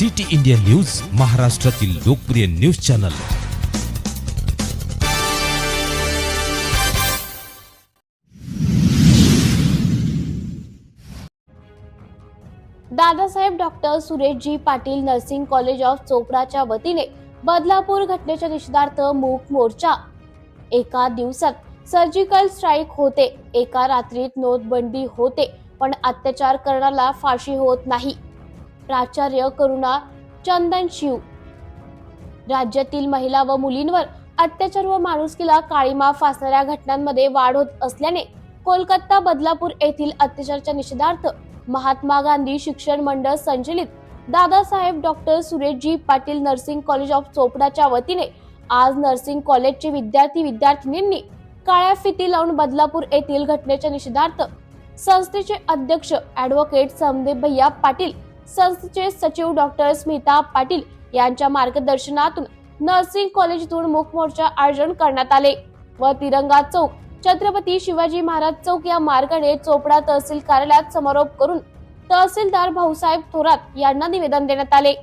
City India news महाराष्ट्रातील लोकप्रिय news channel. Dadasaheb doctor Sureshji Patil nursing college of चोपडाच्या वतीने बदलापूर घटनेच्या निषेधार्थ मूक मोर्चा. एका दिवसात सर्जिकल स्ट्राईक होते. एका रात्रीत नोटबंदी होते पण अत्याचार करण्याला फाशी होत नाही. प्राचार्य करुणा चंदन शिव. राज्यातील महिला व मुलींवर अत्याचार व माणुसकीला काळीमा फासणाऱ्या घटनांमध्ये वाढ होत असल्याने कोलकाता बदलापूर येथील अत्याचाराच्या निषेधार्थ महात्मा गांधी शिक्षण मंडळ संचलित Dadasaheb doctor Sureshji Patil nursing college of चोपडाच्या वतीने आज नर्सिंग कॉलेजचे विद्यार्थी विद्यार्थिनींनी काळ्या फिती लावून बदलापूर येथील घटनेच्या निषेधार्थ संस्थेचे अध्यक्ष ऍडव्होकेट समदेव भैया पाटील संस्थेचे सचिव डॉक्टर स्मिता पाटील यांच्या मार्गदर्शनातून नर्सिंग कॉलेजतून मुखमोर्चा मोर्चा आयोजन करण्यात आले व तिरंगा चौक छत्रपती शिवाजी महाराज चौक या मार्गाने चोपडा तहसील कार्यालयात समारोप करून तहसीलदार भाऊसाहेब थोरात यांना निवेदन देण्यात आले.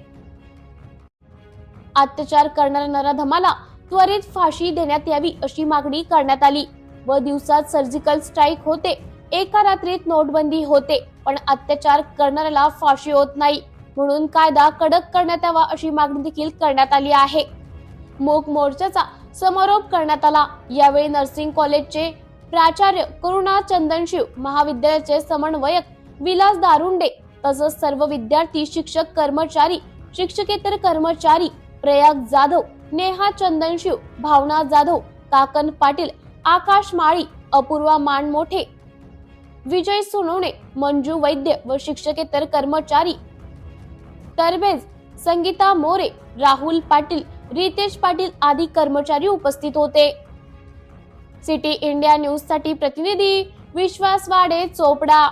अत्याचार करणाऱ्या नराधमाला त्वरित फाशी देण्यात यावी अशी मागणी करण्यात आली व दिवसात सर्जिकल स्ट्राईक होते. एका रात्रीत नोटबंदी होते पण अत्याचार करणाऱ्याला फाशी होत नाही. म्हणून कायदा कडक करण्यात यावा अशी मागणी देखील करण्यात आली आहे. मूक मोर्चाचा समारोप करण्यात आला. यावेळी नर्सिंग कॉलेजचे प्राचार्य करुणा चंदनशिव महाविद्यालयाचे समन्वयक विलास दारुंडे तसंच सर्व विद्यार्थी शिक्षक कर्मचारी शिक्षकेतर कर्मचारी प्रयाग जाधव नेहा चंदनशिव भावना जाधव काकन पाटील आकाश माळी अपूर्वा मानमोठे विजय सोनवणे मंजू वैद्य व शिक्षकेतर कर्मचारी. तरबेज संगीता मोरे राहुल पाटील रितेश पाटील आदी कर्मचारी उपस्थित होते. सिटी इंडिया न्यूजसाठी प्रतिनिधी विश्वास वाडे चोपडा.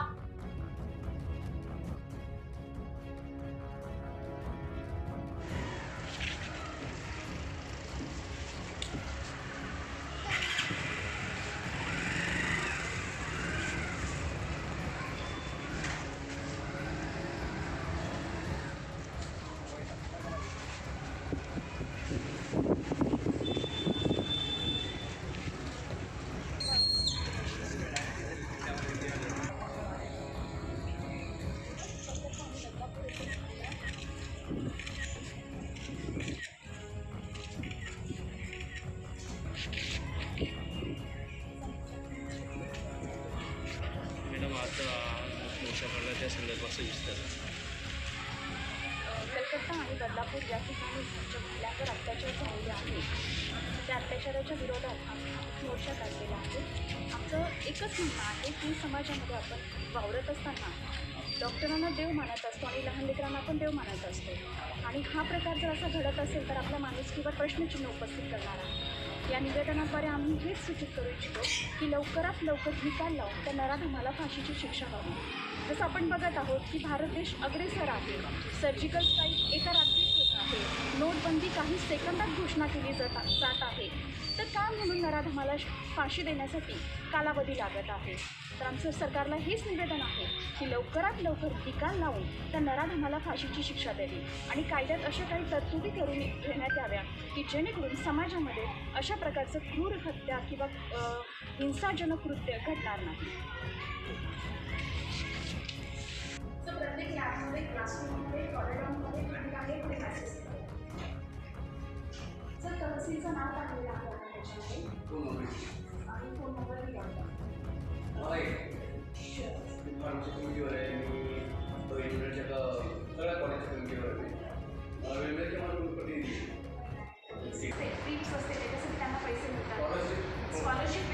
मोर्चा त्या संदर्भात सविस्तर. कलकत्ता आणि बदलापूर या ठिकाणी महिलांवर अत्याचार झालेले आहे त्या अत्याचाराच्या विरोधात आम्ही मोर्चा काढलेला आहे. आमचं एकच म्हणणं आहे की समाजामध्ये आपण वावरत असताना डॉक्टरांना देव मानत असतो आणि लहान लेकरांना पण देव मानत असतो. आणि हा प्रकार जर असा घडत असेल तर आपल्या माणुसकीवर प्रश्नचिन्ह उपस्थित करणार आहे. या निवेदनाद्वारे आम्ही हेच सूचित करू इच्छितो की लवकरात लवकर निकाल लावून त्या नराधमाला फाशीची शिक्षा व्हावी. जसं आपण बघत आहोत की भारत देश अग्रेसर आहे. सर्जिकल स्ट्राईक एका रात्रीत होत आहे. नोटबंदी काही सेकंदात घोषणा केली जात जात आहे. तर का म्हणून नराधमाला श- फाशी देण्यासाठी कालावधी लागत आहे? तर आमचं सरकारला हेच निवेदन आहे की लवकरात लवकर निकाल लावून त्या नराधमाला फाशीची शिक्षा द्यावी. आणि कायद्यात अशा काही तरतुदी करून घेण्यात याव्या की जेणेकरून समाजामध्ये अशा प्रकारचं क्रूर हत्या किंवा हिंसाजनक कृत्य घडणार नाही. तर प्रत्येक लॅबमध्ये क्लासरूममध्ये कॉरिडॉरमध्ये आणि बाहेरमध्ये क्लासेस जर तहसीलचं नाव टाकलेलं आपण त्याच्यामध्ये. आणि फोन नंबर दिला होता कमिटीवर आहे मी तो इंटरच्या सगळ्या कॉलेजच्या कमिटीवर आहे. मला वेगवेगळ्या मला प्रतिनिधी फीस असते त्याच्यासाठी त्यांना पैसे मिळतात. स्कॉलरशिप